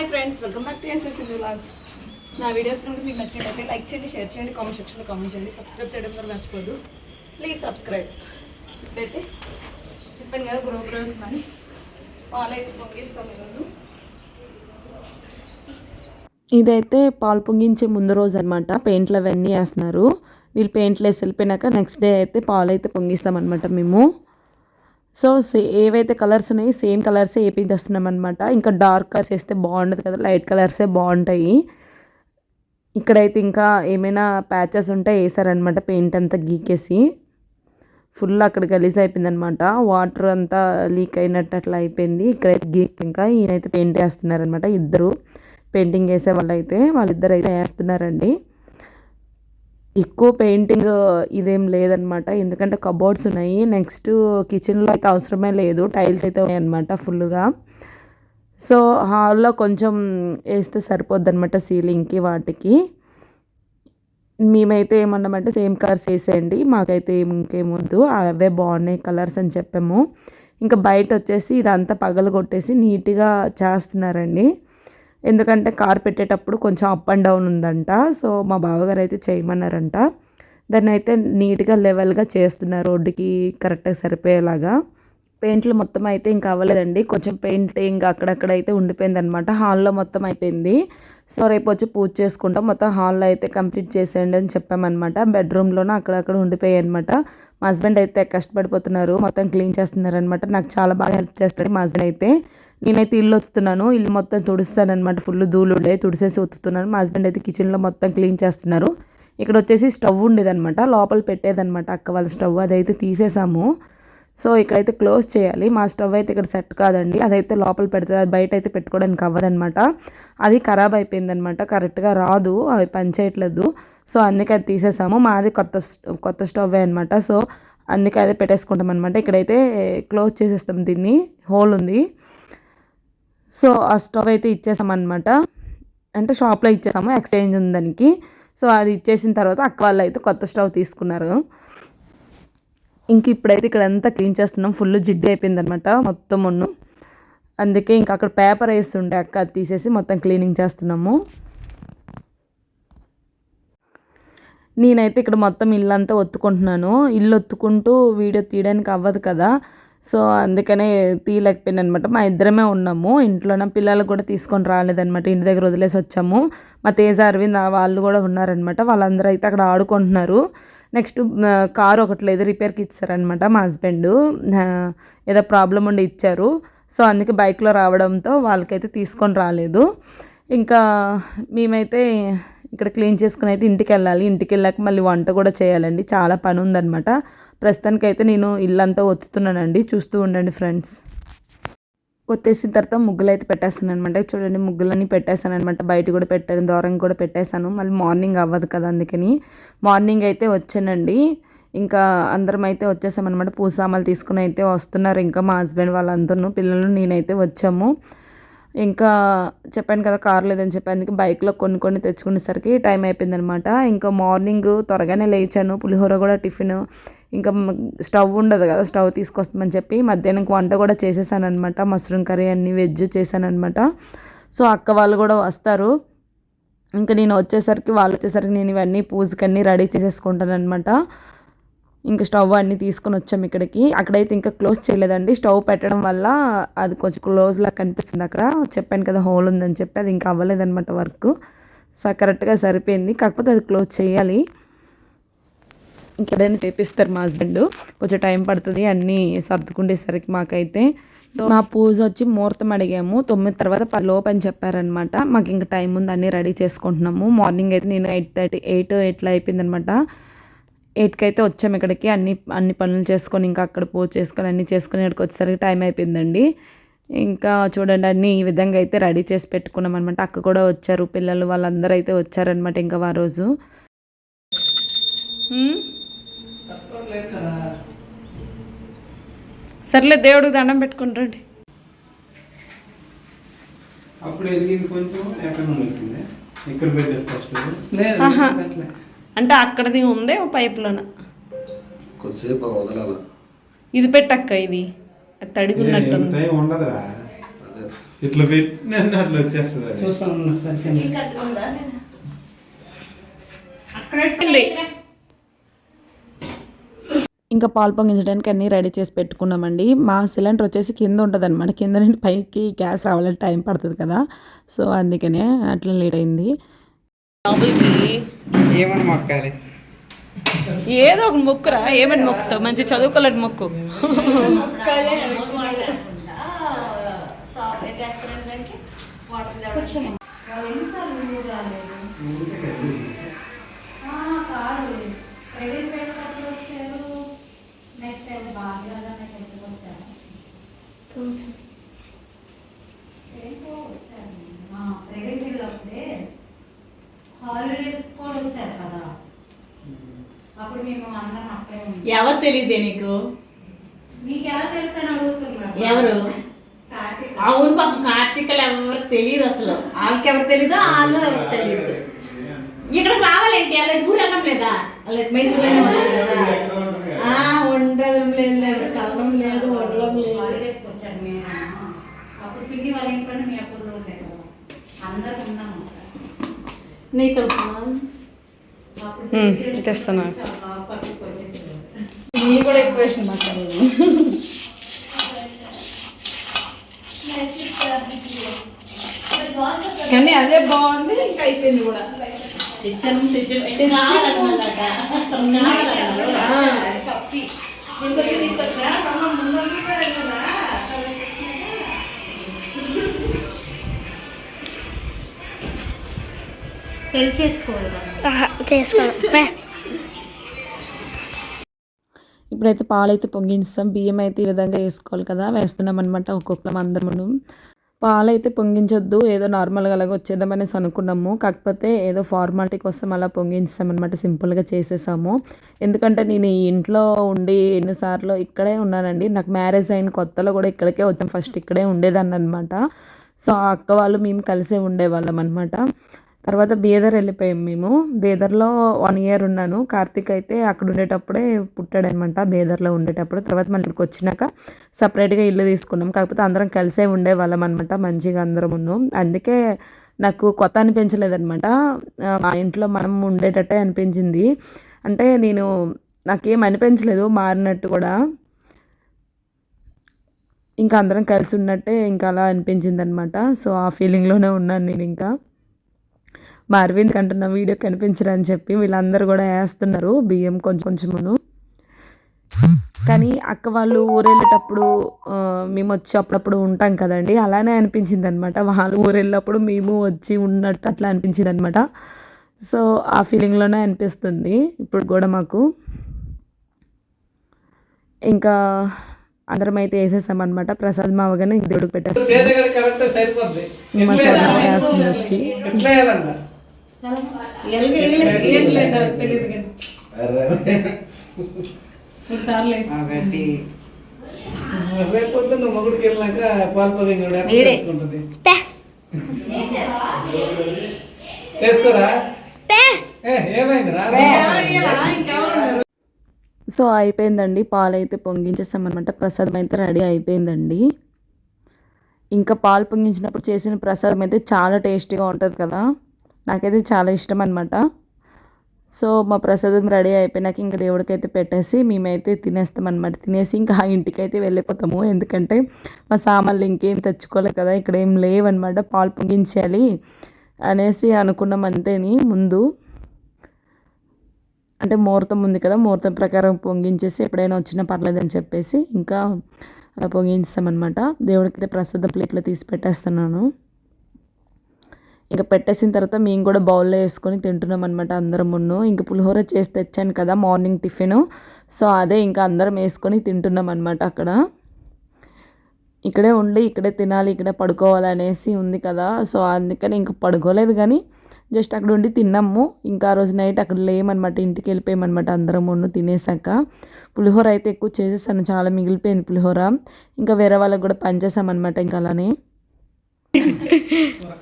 Hi friends welcome back to SSC blogs నా videos కనుక మీకు నచ్చినట్లయితే లైక్ చేయండి షేర్ చేయండి కామెంట్ సెక్షన్లో కామెంట్ చేయండి సబ్స్క్రైబ్ చేయడం కూడా మర్చిపోదు. ప్లీజ్ సబ్స్క్రైబ్ ఇప్పుడైతే చెప్పాను కదా గ్రో గ్రో వస్తుందని పాలైతే పొంగిస్తాం ఈరోజు. ఇదైతే పాలు పొంగించే ముందు రోజు అనమాట పెయింట్లు అవన్నీ వేస్తున్నారు. వీళ్ళు పెయింట్లు వేసి వెళ్ళిపోయినాక నెక్స్ట్ డే అయితే పాలు అయితే పొంగిస్తామన్నమాట మేము. సో సే ఏవైతే కలర్స్ ఉన్నాయో సేమ్ కలర్సే వేపిస్తున్నాం అనమాట ఇంకా డార్క్ కలర్స్ వేస్తే బాగుండదు కదా లైట్ కలర్సే బాగుంటాయి. ఇక్కడైతే ఇంకా ఏమైనా ప్యాచెస్ ఉంటే వేసారనమాట పెయింట్ అంతా గీకేసి. ఫుల్ అక్కడ గలీజ్ అయిపోయిందనమాట వాటర్ అంతా లీక్ అయినట్టు అట్లా అయిపోయింది. ఇక్కడ గీక్ ఇంకా ఈయనైతే పెయింట్ వేస్తున్నారనమాట ఇద్దరు. పెయింటింగ్ వేసే వాళ్ళు అయితే వాళ్ళిద్దరు అయితే వేస్తున్నారండి. ఎక్కువ పెయింటింగ్ ఇదేం లేదనమాట. ఎందుకంటే కబోర్డ్స్ ఉన్నాయి. నెక్స్ట్ కిచెన్లో అయితే అవసరమే లేదు. టైల్స్ అయితే ఉన్నాయన్నమాట ఫుల్గా. సో హాల్లో కొంచెం వేస్తే సరిపోద్ది అనమాట సీలింగ్కి వాటికి. మేమైతే ఏమన్నామంటే సేమ్ కలర్స్ వేసేయండి. మాకైతే ఇంకేమొద్దు అవే బాగున్నాయి కలర్స్ అని చెప్పాము. ఇంకా బయట వచ్చేసి ఇదంతా పగలు కొట్టేసి నీట్గా చేస్తున్నారండి. ఎందుకంటే కార్ పెట్టేటప్పుడు కొంచెం అప్ అండ్ డౌన్ ఉందంట. సో మా బావగారు అయితే చేయమన్నారంట. దాన్ని అయితే నీట్గా లెవెల్గా చేస్తున్నారు రోడ్డుకి కరెక్ట్గా సరిపోయేలాగా. పెయింట్లు మొత్తం అయితే ఇంకా అవ్వలేదండి. కొంచెం పెయింటింగ్ అక్కడక్కడ అయితే ఉండిపోయింది అనమాట హాల్లో మొత్తం అయిపోయింది. సో రేపు వచ్చి పూజ చేసుకుంటాం. మొత్తం హాల్లో అయితే కంప్లీట్ చేసేయండి అని చెప్పామన్నమాట. బెడ్రూమ్లోనూ అక్కడక్కడ ఉండిపోయాయి అనమాట మా హస్బెండ్ అయితే కష్టపడిపోతున్నారు. మొత్తం క్లీన్ చేస్తున్నారు అనమాట నాకు చాలా బాగా హెల్ప్ చేస్తాడు మా హస్బెండ్ అయితే. నేనైతే ఇల్లు ఒత్తుతున్నాను. ఇల్లు మొత్తం తుడుస్తాను అనమాట ఫుల్ ధూళుడే తుడిసేసి ఒత్తుతున్నాను. మా హస్బెండ్ అయితే కిచెన్లో మొత్తం క్లీన్ చేస్తున్నారు. ఇక్కడ వచ్చేసి స్టవ్ ఉండేదనమాట లోపల పెట్టేదన్నమాట అక్క వాళ్ళ స్టవ్. అదైతే తీసేసాము. సో ఇక్కడైతే క్లోజ్ చేయాలి. మా స్టవ్ అయితే ఇక్కడ సెట్ కాదండి. అదైతే లోపల పెడితే అది బయట అయితే పెట్టుకోవడానికి అవ్వదనమాట అది ఖరాబ్ అయిపోయిందనమాట కరెక్ట్గా రాదు. అవి పనిచేయట్లేదు. సో అందుకే అది తీసేసాము. మాది కొత్త కొత్త స్టవ్ అనమాట సో అందుకే అదే పెట్టేసుకుంటాం అనమాట ఇక్కడైతే క్లోజ్ చేసేస్తాం దీన్ని. హోల్ ఉంది. సో ఆ స్టవ్ అయితే ఇచ్చేసామన్నమాట. అంటే షాప్లో ఇచ్చేసాము ఎక్స్చేంజ్ ఉంది దానికి. సో అది ఇచ్చేసిన తర్వాత అక్క వాళ్ళు అయితే కొత్త స్టవ్ తీసుకున్నారు. ఇంక ఇప్పుడైతే ఇక్కడ అంతా క్లీన్ చేస్తున్నాం. ఫుల్ జిడ్డు అయిపోయింది అనమాట మొత్తం ఉన్ను. అందుకే ఇంకా అక్కడ పేపర్ వేస్తుండే అక్క అది తీసేసి మొత్తం క్లీనింగ్ చేస్తున్నాము. నేనైతే ఇక్కడ మొత్తం ఇల్లు అంతా ఒత్తుకుంటున్నాను. ఇల్లు ఒత్తుకుంటూ వీడియో తీయడానికి అవ్వదు కదా. సో అందుకనే తీయలేకపోయాను అనమాట మా ఇద్దరమే ఉన్నాము. ఇంట్లోన పిల్లలు కూడా తీసుకొని రాలేదనమాట. ఇంటి దగ్గర వదిలేసి వచ్చాము. మా తేజ అరవింద్ వాళ్ళు కూడా ఉన్నారనమాట. వాళ్ళందరూ అయితే అక్కడ ఆడుకుంటున్నారు. నెక్స్ట్ కారు ఒకటి లేదు. రిపేర్కి ఇచ్చారనమాట మా హస్బెండ్. ఏదో ప్రాబ్లం ఉండి ఇచ్చారు. సో అందుకే బైక్లో రావడంతో వాళ్ళకైతే తీసుకొని రాలేదు. ఇంకా మేమైతే ఇక్కడ క్లీన్ చేసుకుని అయితే ఇంటికి వెళ్ళాలి ఇంటికి వెళ్ళాక మళ్ళీ వంట కూడా చేయాలండి. చాలా పని ఉందన్నమాట ప్రస్తుతానికి అయితే నేను ఇల్లంతా ఒత్తుతున్నానండి. చూస్తూ ఉండండి ఫ్రెండ్స్. కొత్తేసిన తర్వాత ముగ్గులు అయితే పెట్టేస్తాను అనమాట చూడండి ముగ్గులన్నీ పెట్టేస్తాను అనమాట బయట కూడా పెట్టాను దూరం కూడా పెట్టేశాను. మళ్ళీ మార్నింగ్ అవ్వదు కదా అందుకని. మార్నింగ్ అయితే వచ్చానండి. ఇంకా అందరం అయితే వచ్చేసామన్నమాట. పూసామాలు తీసుకుని అయితే వస్తున్నారు. ఇంకా మా హస్బెండ్ వాళ్ళందరూ పిల్లలు నేనైతే వచ్చాము. ఇంకా చెప్పాను కదా కార్ లేదని చెప్పి అందుకే బైక్లో కొన్ని కొన్ని తెచ్చుకునేసరికి టైం అయిపోయిందనమాట. ఇంకా మార్నింగ్ త్వరగానే లేచాను పులిహోర కూడా టిఫిన్ ఇంకా స్టవ్ ఉండదు కదా స్టవ్ తీసుకొస్తామని చెప్పి మధ్యాహ్నం వంట కూడా చేసేసాను అనమాట మష్రూమ్ కర్రీ అన్ని వెజ్ చేశాను అనమాట సో అక్క వాళ్ళు కూడా వస్తారు. ఇంకా నేను వచ్చేసరికి వాళ్ళు వచ్చేసరికి నేను ఇవన్నీ పూజకన్నీ రెడీ చేసేసుకుంటాను అనమాట ఇంకా స్టవ్ అన్ని తీసుకొని వచ్చాము ఇక్కడికి. అక్కడైతే ఇంకా క్లోజ్ చేయలేదండి. స్టవ్ పెట్టడం వల్ల అది కొంచెం క్లోజ్ లా కనిపిస్తుంది అక్కడ. చెప్పాను కదా హోల్ ఉందని చెప్పి అది ఇంకా అవ్వలేదన్నమాట వర్క్. సో కరెక్ట్గా సరిపోయింది. కాకపోతే అది క్లోజ్ చేయాలి. ఇంకేదైనా చేపిస్తారు మా హస్బెండ్ కొంచెం టైం పడుతుంది. అన్నీ సర్దుకుండేసరికి మాకైతే. సో మా పూజ వచ్చి ముహూర్తం అడిగాము. తొమ్మిది తర్వాత పది లోపు అని చెప్పారనమాట మాకు ఇంకా టైం ఉంది. అన్నీ రెడీ చేసుకుంటున్నాము. మార్నింగ్ అయితే నేను ఎయిట్ థర్టీ ఎయిట్ ఎట్లా అయిపోయిందనమాట ఎయిట్కి అయితే వచ్చాము ఇక్కడికి. అన్ని అన్ని పనులు చేసుకొని ఇంకా అక్కడ పూజ చేసుకొని అన్నీ చేసుకొని ఇక్కడికి వచ్చేసరికి టైం అయిపోయిందండి. ఇంకా చూడండి అన్నీ ఈ విధంగా అయితే రెడీ చేసి పెట్టుకున్నాం అనమాట అక్క కూడా వచ్చారు పిల్లలు వాళ్ళందరూ అయితే వచ్చారనమాట ఇంకా ఆ రోజు. సర్లే దేవుడికి దండం పెట్టుకుంటాండి అప్పుడు కొంచెం ఎక్కడ ఇక్కడ ఫస్ట్ అంటే అక్కడది ఉందే ఓ పైపులోన. కొద్దిసేపు వదలాల. ఇది పెట్టక్క ఇది. అది తడిగున్నట్టుంది. టైం ఉండదురా. ఇట్లా పెట్టిన అట్లా వచ్చేస్తుంది. చూస్తాను ఒకసారి ఇంకా పాలు పొంగించడానికి అన్నీ రెడీ చేసి పెట్టుకున్నామండి. మా సిలిండర్ వచ్చేసి కింద ఉంటుంది అనమాట కింద నుండి పైకి గ్యాస్ రావాలంటే టైం పడుతుంది కదా. సో అందుకనే అట్లా లేట్ అయింది. లోపలికి ఏమని మొక్కాలి? ఏదో ఒక మొక్కురా ఏమని మొక్కుతావు? మంచి చదువుకోలేని మొక్కు. హాలిడేస్ తెలియదే నీకు? ఎవరు? కార్తీక్. అవును పాపం కార్తీకలు ఎవరికి తెలియదు అసలు. వాళ్ళకి ఎవరు తెలీదు వాళ్ళు ఎవరికి తెలియదు ఇక్కడ రావాలేంటి? అలా ఊరు వెళ్ళడం లేదా? అలా మైసూరు ఉండడం లేదు ఎవరికి వెళ్ళడం లేదు ఉండడం లేదు. నీకు అప్పుడు ఉమ్, టీచర్స్ తెస్తున్నా. చాలా పట్టుకు వచ్చేసారు నీ కూడా ఎక్కువ వేసిన మాట్లాడేది. కానీ అదే బాగుంది ఇంకా అయిపోయింది కూడా. తెచ్చాను తెచ్చాను అయితే రావాలన్నమాట అది ఇప్పుడైతే పాలైతే పొంగించాం. బియ్యం అయితే ఈ విధంగా వేసుకోవాలి కదా. వేస్తున్నాం అనమాట ఒక్కొక్కరం పాలు పాలైతే పొంగించొద్దు. ఏదో నార్మల్గా అలాగ వచ్చేద్దామనేసి అనుకున్నాము. కాకపోతే ఏదో ఫార్మాలిటీ కోసం అలా పొంగించామన్నమాట సింపుల్గా చేసేసాము. ఎందుకంటే నేను ఈ ఇంట్లో ఉండి ఎన్నిసార్లు ఇక్కడే ఉన్నానండి. నాకు మ్యారేజ్ అయిన కొత్తలో కూడా ఇక్కడికే వచ్చాం. ఫస్ట్ ఇక్కడే ఉండేదాన్ని అనమాట సో ఆ అక్క వాళ్ళు మేము కలిసే ఉండేవాళ్ళం అనమాట తర్వాత బీదర్ వెళ్ళిపోయాం మేము. బీదర్లో వన్ ఇయర్ ఉన్నాను. కార్తీక్ అయితే అక్కడ ఉండేటప్పుడే పుట్టాడనమాట. బీదర్లో ఉండేటప్పుడు. తర్వాత మళ్ళీ ఇక్కడికి వచ్చినాక సపరేట్గా ఇల్లు తీసుకున్నాం. కాకపోతే అందరం కలిసే ఉండేవాళ్ళం అనమాట మంచిగా అందరం ఉన్నాం. అందుకే నాకు కొత్త అనిపించలేదనమాట మా ఇంట్లో మనం ఉండేటట్టే అనిపించింది. అంటే నేను నాకేం అనిపించలేదు మారినట్టు కూడా. ఇంకా అందరం కలిసి ఉన్నట్టే ఇంకా అలా అనిపించింది అనమాట సో ఆ ఫీలింగ్లోనే ఉన్నాను నేను ఇంకా. మా అరవింద్ అంటున్న వీడియో కనిపించరు అని చెప్పి వీళ్ళందరూ కూడా వేస్తున్నారు బియ్యం కొంచెం కొంచెమును. కానీ అక్క వాళ్ళు ఊరెళ్ళేటప్పుడు మేము వచ్చి అప్పుడప్పుడు ఉంటాం కదండి. అలానే అనిపించింది అనమాట వాళ్ళు ఊరెళ్ళినప్పుడు మేము వచ్చి ఉన్నట్టు అట్లా అనిపించింది అనమాట సో ఆ ఫీలింగ్లోనే అనిపిస్తుంది. ఇప్పుడు కూడా మాకు. ఇంకా అందరం అయితే వేసేసామన్నమాట. ప్రసాద్ మావగానే ఇంక దేవుడికి పెట్టేస్తాం పేదగడ కరెక్ట్ సరిపోద్ది. మా సార్ వేస్తుంది వచ్చి. ఒకటి మొగుడికి చేసుకోరా? సో అయిపోయిందండి పాలు అయితే పొంగించేసామన్నమాట. ప్రసాదం అయితే రెడీ అయిపోయిందండి. ఇంకా పాలు పొంగించినప్పుడు చేసిన ప్రసాదం అయితే చాలా టేస్టీగా ఉంటుంది కదా. నాకైతే చాలా ఇష్టం అనమాట సో మా ప్రసాదం రెడీ అయిపోయినాక ఇంకా దేవుడికైతే పెట్టేసి మేమైతే తినేస్తాం అనమాట తినేసి ఇంకా ఆ వెళ్ళిపోతాము. ఎందుకంటే మా సామాన్లు ఇంకేం తెచ్చుకోలేదు కదా ఇక్కడ ఏం లేవన్నమాట. పాలు పొంగించాలి అనేసి అనుకున్నాం అంతేని ముందు. అంటే ముహూర్తం ఉంది కదా ముహూర్తం ప్రకారం పొంగించేసి ఎప్పుడైనా వచ్చినా పర్లేదని చెప్పేసి ఇంకా అలా పొంగించామన్నమాట దేవుడికి అయితే ప్రసాదం ప్లేట్లో తీసి పెట్టేస్తున్నాను. ఇంకా పెట్టేసిన తర్వాత మేము కూడా బౌల్లో వేసుకొని తింటున్నాం అనమాట అందరం మున్ను. ఇంకా పులిహోర చేసి తెచ్చాను కదా మార్నింగ్ టిఫిన్. సో అదే ఇంకా అందరం వేసుకొని తింటున్నాం అనమాట అక్కడ. ఇక్కడే ఉండి ఇక్కడే తినాలి ఇక్కడే పడుకోవాలి అనేసి ఉంది కదా. సో అందుకని ఇంకా పడుకోలేదు కానీ జస్ట్ అక్కడ ఉండి తిన్నాము. ఇంకా ఆ రోజు నైట్ అక్కడ లేమనమాట ఇంటికి వెళ్ళిపోయామన్నమాట అందరం ఉండు తినేసాక. పులిహోర అయితే ఎక్కువ చేసేసాను చాలా మిగిలిపోయింది పులిహోర. ఇంకా వేరే వాళ్ళకి కూడా పనిచేసామన్నమాట ఇంకా అలానే.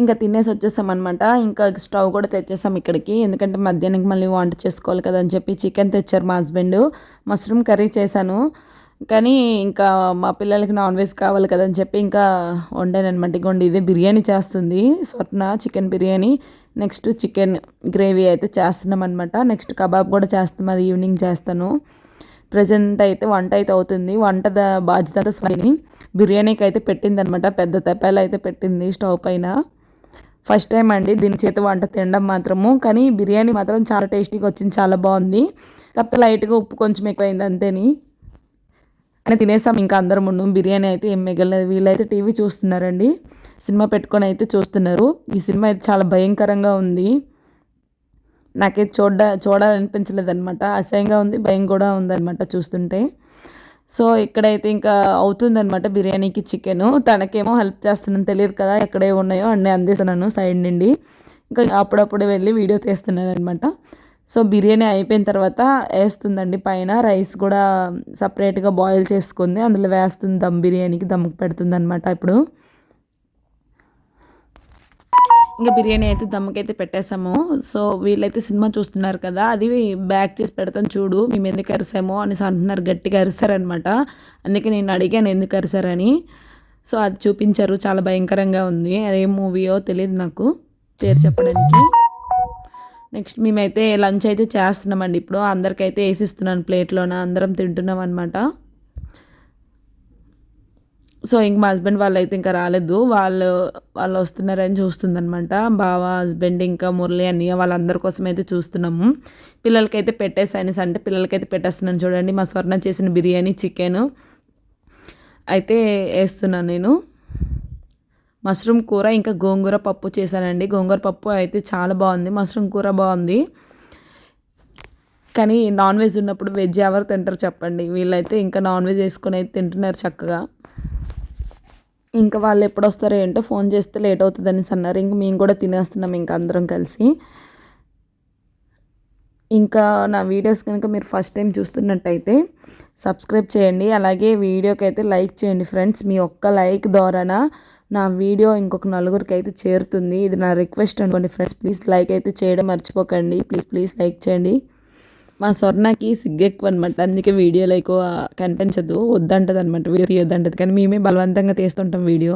ఇంకా తినేసి వచ్చేసామన్నమాట ఇంకా స్టవ్ కూడా తెచ్చేసాం ఇక్కడికి. ఎందుకంటే మధ్యాహ్నం మళ్ళీ వంట చేసుకోవాలి కదా అని చెప్పి చికెన్ తెచ్చారు మా హస్బెండ్. మష్రూమ్ కర్రీ చేశాను. కానీ ఇంకా మా పిల్లలకి నాన్ వెజ్ కావాలి కదని చెప్పి ఇంకా వండాను అనమాట ఇగోండి ఇదే బిర్యానీ చేస్తుంది. Swarna chicken biryani. Next chicken gravy అయితే చేస్తున్నాం అనమాట నెక్స్ట్ కబాబ్ కూడా చేస్తాం అది ఈవినింగ్ చేస్తాను. ప్రజెంట్ అయితే వంట అయితే అవుతుంది. వంట ద బాధ్యత స్వామిని బిర్యానీకి అయితే పెట్టింది అనమాట పెద్ద తెప్పాలు అయితే పెట్టింది స్టవ్ పైన. ఫస్ట్ టైం అండి దీని చేతి వంట తినడం మాత్రము. కానీ బిర్యానీ మాత్రం చాలా టేస్టీగా వచ్చింది చాలా బాగుంది. కాకపోతే లైట్గా ఉప్పు కొంచెం ఎక్కువైంది అంతేని. అని తినేసాం ఇంకా అందరం ఉన్నాం బిర్యానీ అయితే ఏం మిగలలేదు. వీళ్ళైతే టీవీ చూస్తున్నారండి. సినిమా పెట్టుకొని అయితే చూస్తున్నారు. ఈ సినిమా అయితే చాలా భయంకరంగా ఉంది. నాకైతే చూడ చూడాలనిపించలేదు అనమాట అసహ్యంగా ఉంది భయం కూడా ఉందన్నమాట చూస్తుంటే. సో ఇక్కడైతే ఇంకా అవుతుందనమాట బిర్యానీకి చికెన్. తనకేమో హెల్ప్ చేస్తున్నాను తెలియదు కదా ఎక్కడే ఉన్నాయో అన్నీ అందిస్తున్నాను సైడ్ నుండి. ఇంకా అప్పుడప్పుడు వెళ్ళి వీడియో తీస్తున్నాను అనమాట సో బిర్యానీ అయిపోయిన తర్వాత వేస్తుందండి పైన. రైస్ కూడా సపరేట్గా బాయిల్ చేసుకుంది. అందులో వేస్తుంది దమ్ బిర్యానీకి దమ్కి పెడుతుంది అనమాట ఇప్పుడు. ఇంకా బిర్యానీ అయితే దమ్మకైతే పెట్టేసాము సో వీళ్ళైతే సినిమా చూస్తున్నారు కదా అది బ్యాక్ చేసి పెడతాను చూడు మేము ఎందుకు అరిసామో అనేసి అంటున్నారు గట్టిగా అరిసారనమాట అందుకే నేను అడిగాను ఎందుకు అరిసారని? సో అది చూపించారు చాలా భయంకరంగా ఉంది. అదే మూవీయో తెలియదు నాకు పేరు చెప్పడానికి. నెక్స్ట్ మేమైతే లంచ్ అయితే చేస్తున్నామండి ఇప్పుడు అందరికైతే వేసిస్తున్నాను ప్లేట్లోన అందరం తింటున్నాం అనమాట సో ఇంక మా హస్బెండ్ వాళ్ళు అయితే ఇంకా రాలేదు. వాళ్ళు వాళ్ళు వస్తున్నారని చూస్తుందనమాట బావ హస్బెండ్ ఇంకా మురళి అన్నయ్య వాళ్ళందరి కోసం అయితే చూస్తున్నాము. పిల్లలకైతే పెట్టేసాను అంటే పిల్లలకైతే పెట్టేస్తున్నాను చూడండి. మా స్వర్ణ చేసిన బిర్యానీ చికెన్ అయితే వేస్తున్నాను నేను. మష్రూమ్ కూర ఇంకా గోంగూర పప్పు చేశానండి. గోంగూర పప్పు అయితే చాలా బాగుంది. మష్రూమ్ కూర బాగుంది. కానీ నాన్ వెజ్ ఉన్నప్పుడు వెజ్ ఎవరు తింటారు చెప్పండి. వీళ్ళైతే ఇంకా నాన్ వెజ్ వేసుకొని అయితే తింటున్నారు చక్కగా. ఇంకా వాళ్ళు ఎప్పుడు వస్తారో ఏంటో ఫోన్ చేస్తే లేట్ అవుతుంది అనేసి అన్నారు ఇంక మేము కూడా తినేస్తున్నాం ఇంకా అందరం కలిసి. ఇంకా నా వీడియోస్ కనుక మీరు ఫస్ట్ టైం చూస్తున్నట్టయితే సబ్స్క్రైబ్ చేయండి. అలాగే వీడియోకి అయితే లైక్ చేయండి ఫ్రెండ్స్. మీ ఒక్క లైక్ ద్వారానా నా వీడియో ఇంకొక నలుగురికి అయితే చేరుతుంది. ఇది నా రిక్వెస్ట్ అనుకోండి ఫ్రెండ్స్. ప్లీజ్ లైక్ అయితే చేయడం మర్చిపోకండి. ప్లీజ్ ప్లీజ్ లైక్ చేయండి. మా స్వర్ణకి సిగ్గు ఎక్కువ అనమాట అందుకే వీడియోలో ఎక్కువ కనిపించదు వద్దంటది అనమాట వీడియో తీయొద్దంటది. కానీ మేమే బలవంతంగా తీస్తుంటాం వీడియో.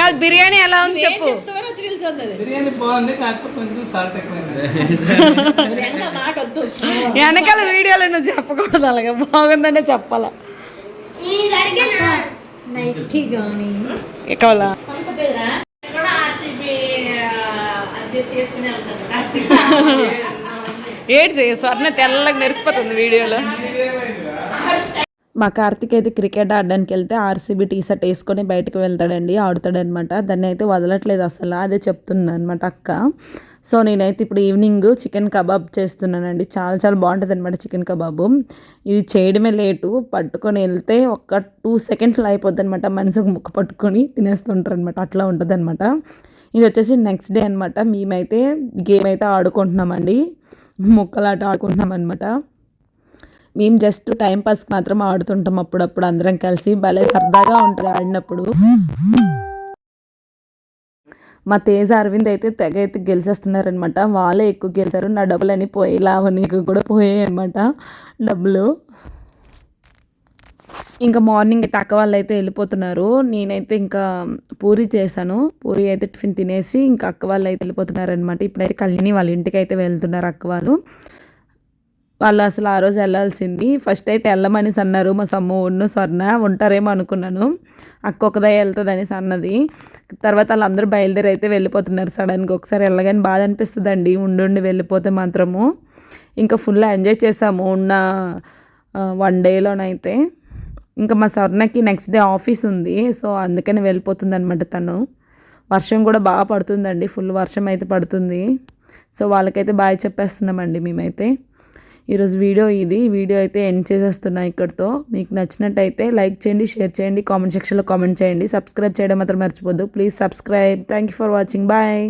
కాదు బిర్యానీ ఎలా ఉంది చెప్పు. వెనకాల వీడియోలో నువ్వు చెప్పకూడదు అలాగే. బాగుందనే చెప్పాలా. నైట్ కానీ స్వర్ణ తెల్లగా మెరిసిపోతుంది వీడియోలో. మా కార్తిక్ అయితే క్రికెట్ ఆడడానికి వెళ్తే ఆర్సీబీ టీ షర్ట్ వేసుకొని బయటకు వెళ్తాడండి ఆడుతాడనమాట. దాన్ని అయితే వదలట్లేదు అసలు అదే చెప్తుంది అనమాట అక్క. సో నేనైతే ఇప్పుడు ఈవినింగ్ చికెన్ కబాబ్ చేస్తున్నానండి. చాలా చాలా బాగుంటుంది అనమాట చికెన్ కబాబు. ఇది చేయడమే లేటు పట్టుకొని వెళ్తే ఒక టూ సెకండ్స్లో అయిపోద్ది అనమాట మనసుకు ముక్క పట్టుకొని తినేస్తుంటారు అనమాట అట్లా ఉంటుంది అనమాట ఇది వచ్చేసి నెక్స్ట్ డే అనమాట మేమైతే గేమ్ అయితే ఆడుకుంటున్నామండి. ముక్కలాట ఆడుకుంటున్నాం అనమాట మేము జస్ట్ టైం మాత్రం ఆడుతుంటాం అప్పుడప్పుడు అందరం కలిసి. భలే సరదాగా ఉంటుంది ఆడినప్పుడు. మా తేజ్ అరవింద్ అయితే తెగ అయితే గెలిచేస్తున్నారనమాట వాళ్ళే ఎక్కువ గెలిచారు. నా డబ్బులు అని పోయి లావణీకి కూడా పోయాయి అనమాట డబ్బులు. ఇంకా మార్నింగ్ అయితే అక్క వాళ్ళు అయితే వెళ్ళిపోతున్నారు. నేనైతే ఇంకా పూరి చేశాను. పూరి అయితే టిఫిన్ తినేసి ఇంకా అక్క వాళ్ళు అయితే వెళ్ళిపోతున్నారు అనమాట ఇప్పుడైతే కళ్యాణి వాళ్ళ ఇంటికి అయితే వెళ్తున్నారు అక్క వాళ్ళు. వాళ్ళు అసలు ఆ రోజు వెళ్ళాల్సింది. ఫస్ట్ అయితే వెళ్ళమనేసి అన్నారు. మా సమ్ము ఉన్ను స్వర్ణ ఉంటారేమో అనుకున్నాను. అక్క ఒకదే వెళ్తుంది అనేసి అన్నది. తర్వాత వాళ్ళందరూ బయలుదేరి అయితే వెళ్ళిపోతున్నారు. సడన్గా ఒకసారి వెళ్ళగానే బాధ అనిపిస్తుందండి. ఉండి వెళ్ళిపోతే మాత్రము. ఇంకా ఫుల్ ఎంజాయ్ చేసాము ఉన్న వన్ డేలోనైతే. ఇంకా మా స్వర్ణకి నెక్స్ట్ డే ఆఫీస్ ఉంది. సో అందుకని వెళ్ళిపోతుంది అనమాట తను. వర్షం కూడా బాగా పడుతుందండి. ఫుల్ వర్షం అయితే పడుతుంది. సో వాళ్ళకైతే బాగా చెప్పేస్తున్నామండి మేమైతే. ఈరోజు వీడియో ఇది. వీడియో అయితే ఎండ్ చేసేస్తున్నా ఇక్కడితో. మీకు నచ్చినట్టయితే లైక్ చేయండి షేర్ చేయండి కామెంట్ సెక్షన్లో కామెంట్ చేయండి. సబ్స్క్రైబ్ చేయడం మాత్రం మర్చిపోద్దు. Please subscribe thank you for watching bye